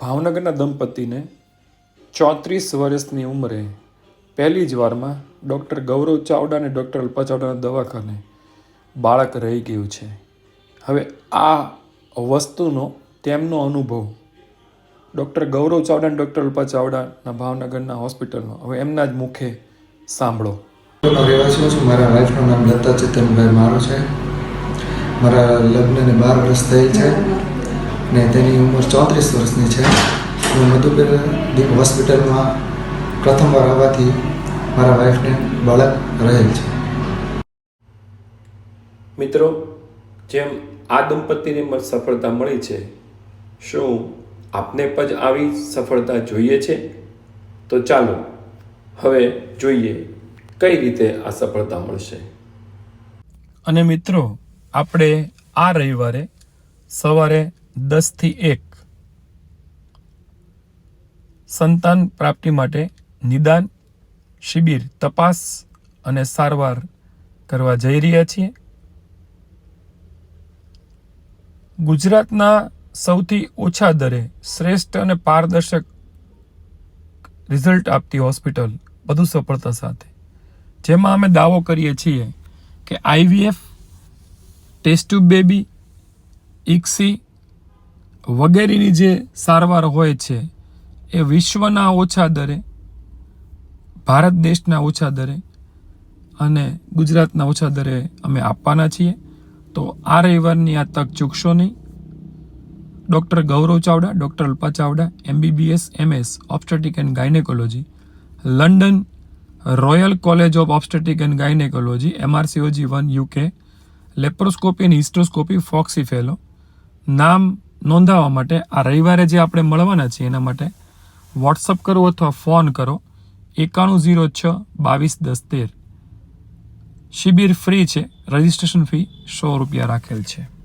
ભાવનગરના દંપતીને ચોત્રીસ વર્ષની ઉંમરે પહેલી જ વારમાં ડૉક્ટર ગૌરવ ચાવડા અને ડૉક્ટર અલ્પા ચાવડાના દવાખાને બાળક રહી ગયું છે. હવે આ વસ્તુનો તેમનો અનુભવ ડૉક્ટર ગૌરવ ચાવડા અને ડૉક્ટર અલ્પા ચાવડાના ભાવનગરના હોસ્પિટલનો. હવે એમના જ મુખે સાંભળો. છું, મારા વાઈફનું નામ દત્તા ચેતનભાઈ મારું છે. મારા લગ્નને બાર વર્ષ થયેલ છે. ને તેની ઉંમર ચોત્રીસ વર્ષની છે. હું મધુપીર દીપ હોસ્પિટલમાં પ્રથમવાર આવવાથી મારા વાઈફને બાળક રહેલ છે. મિત્રો જેમ આ દંપતીને સફળતા મળી છે શું આપને પણ આવી સફળતા જોઈએ છે? તો ચાલો હવે જોઈએ કઈ રીતે આ સફળતા મળશે. અને મિત્રો આપણે આ રવિવારે સવારે દસથી એક સંતાન પ્રાપ્તિ માટે નિદાન, શિબિર, તપાસ અને સારવાર કરવા જઈ રહ્યા છીએ. ગુજરાતના સૌથી ઓછા દરે શ્રેષ્ઠ અને પારદર્શક રિઝલ્ટ આપતી હોસ્પિટલ વધુ સફળતા સાથે. જેમાં અમે દાવો કરીએ છીએ કે IVF, test tube baby ICSI વગેરેની જે સારવાર હોય છે, એ વિશ્વના ઓછા દરે, ભારત દેશના ઓછા દરે અને ગુજરાતના ઓછા દરે અમે આપવાના છીએ. તો આ રવિવારની આ તક ચૂકશો નહીં. Doctor Gaurav Chavda, doctor Alpa Chavda, MBBS, MS, obstetric and gynaecology, London Royal College of obstetric and gynaecology, MRCOG one UK, laparoscopy અને હિસ્ટોસ્કોપી, ફોક્સી ફેલો, નામ નોંધાવવા માટે આ રવિવારે જે આપણે મળવાના છીએ એના માટે વોટ્સઅપ કરો અથવા ફોન કરો એકાણું ઝીરો છ બાવીસ દસ તેર. શિબિર ફ્રી છે, રજિસ્ટ્રેશન ફી સો રૂપિયા રાખેલ છે.